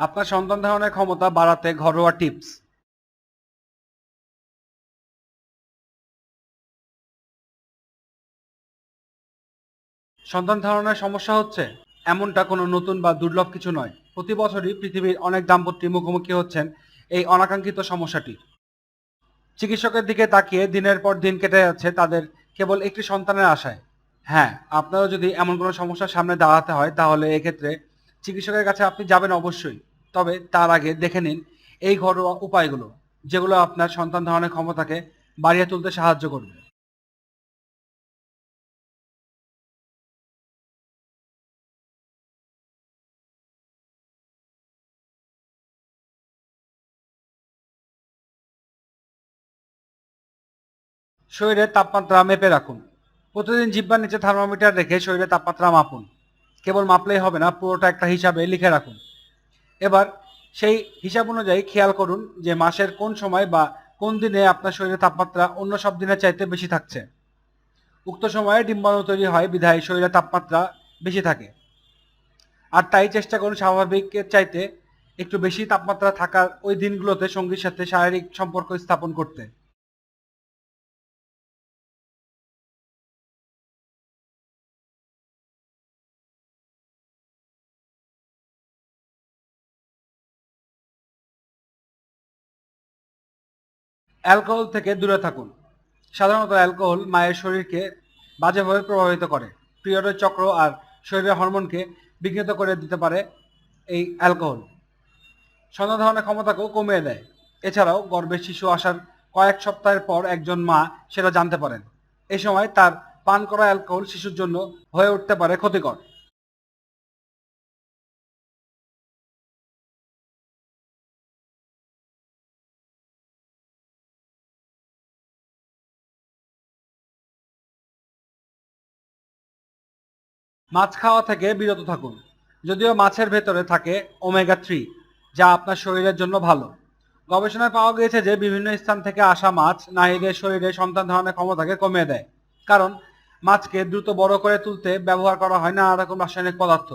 আপনার সন্তান ধারণের ক্ষমতা বাড়াতে ঘরোয়া টিপস। সন্তান ধারণের সমস্যা হচ্ছে, এমনটা কোনো নতুন বা দুর্লভ কিছু নয়। প্রতি বছরই পৃথিবীর অনেক দাম্পত্যের মুখোমুখি হচ্ছেন এই অনাকাঙ্ক্ষিত সমস্যাটি। চিকিৎসকের দিকে তাকিয়ে দিনের পর দিন কেটে যাচ্ছে তাদের কেবল একটি সন্তানের আশায়। হ্যাঁ আপনারও যদি এমন কোনো সমস্যার সামনে দাঁড়াতে হয়, তাহলে এক্ষেত্রে চিকিৎসকের কাছে আপনি যাবেন অবশ্যই। তবে তার আগে দেখে নিন এই ঘরোয়া উপায়গুলো, যেগুলো আপনার সন্তান ধারণের ক্ষমতাকে বাড়িয়ে তুলতে সাহায্য করবে। শরীরের তাপমাত্রা মেপে রাখুন। প্রতিদিন জিব্বার নিচে থার্মোমিটার রেখে শরীরের তাপমাত্রা মাপুন। কেবল মাপলেই হবে না, পুরোটা একটা হিসাবে লিখে রাখুন। এবার সেই হিসাব অনুযায়ী খেয়াল করুন যে মাসের কোন সময় বা কোন দিনে আপনার শরীরের তাপমাত্রা অন্য সব দিনের চাইতে বেশি থাকছে। উক্ত সময়ে ডিম্বাণু তৈরি হয়, বিধায় শরীরের তাপমাত্রা বেশি থাকে। আর তাই চেষ্টা করুন স্বাভাবিকের চাইতে একটু বেশি তাপমাত্রা থাকার ওই দিনগুলোতে সঙ্গীর সাথে শারীরিক সম্পর্ক স্থাপন করতে। অ্যালকোহল থেকে দূরে থাকুন। সাধারণত অ্যালকোহল মায়ের শরীরকে বাজেভাবে প্রভাবিত করে। পিরিয়ডের চক্র আর শরীরের হরমোনকে বিঘ্নিত করে দিতে পারে এই অ্যালকোহল। সন্তান ক্ষমতাকেও কমিয়ে দেয়। এছাড়াও গর্ভের শিশু আসার কয়েক সপ্তাহের পর একজন মা সেটা জানতে পারেন। এই সময় তার পান করা অ্যালকোহল শিশুর জন্য হয়ে উঠতে পারে ক্ষতিকর। মাছ খাওয়া থেকে বিরত থাকুন। যদিও মাছের ভেতরে থাকে ওমেগা থ্রি, যা আপনার শরীরের জন্য ভালো। গবেষণায় পাওয়া গিয়েছে যে বিভিন্ন স্থান থেকে আসা মাছ নারীদের শরীরে সন্তান ধারণের ক্ষমতাকে কমিয়ে দেয়। কারণ, মাছকে দ্রুত বড় করে তুলতে ব্যবহার করা হয় নানা রকম রাসায়নিক পদার্থ।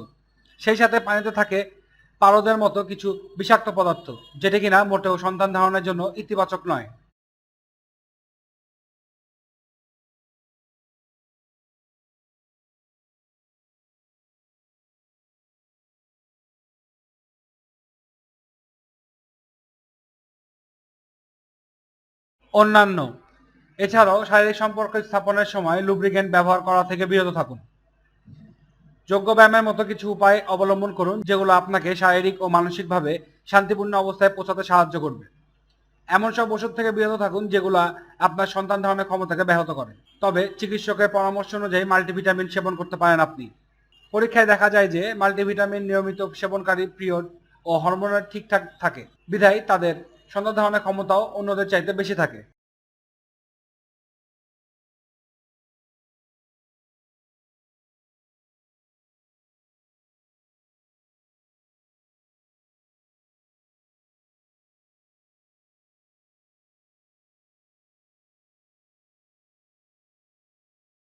সেই সাথে পানিতে থাকে পারদের মতো কিছু বিষাক্ত পদার্থ, যেটি কিনা মোটেও সন্তান ধারণের জন্য ইতিবাচক নয়। অন্যান্য। এছাড়াও শারীরিক সম্পর্ক স্থাপনের সময় লুব্রিকেন্ট ব্যবহার করা থেকে বিরত থাকুন। যোগ্য ব্যায়ামের মতো কিছু উপায় অবলম্বন করুন যেগুলো আপনাকে শারীরিক ও মানসিকভাবে শান্তিপূর্ণ অবস্থায় পৌঁছাতে সাহায্য করবে। এমন সব ওষুধ থেকে বিরত থাকুন যেগুলো আপনার সন্তান ধারণের ক্ষমতাকে ব্যাহত করে। তবে চিকিৎসকের পরামর্শ অনুযায়ী মাল্টিভিটামিন সেবন করতে পারেন আপনি। পরীক্ষায় দেখা যায় যে মাল্টিভিটামিন নিয়মিত সেবনকারী পিরিয়ড ও হরমোনের ঠিকঠাক থাকে। বিধায় তাদের সন্তান ধারণের ক্ষমতাও অন্যদের চাইতে বেশি থাকে।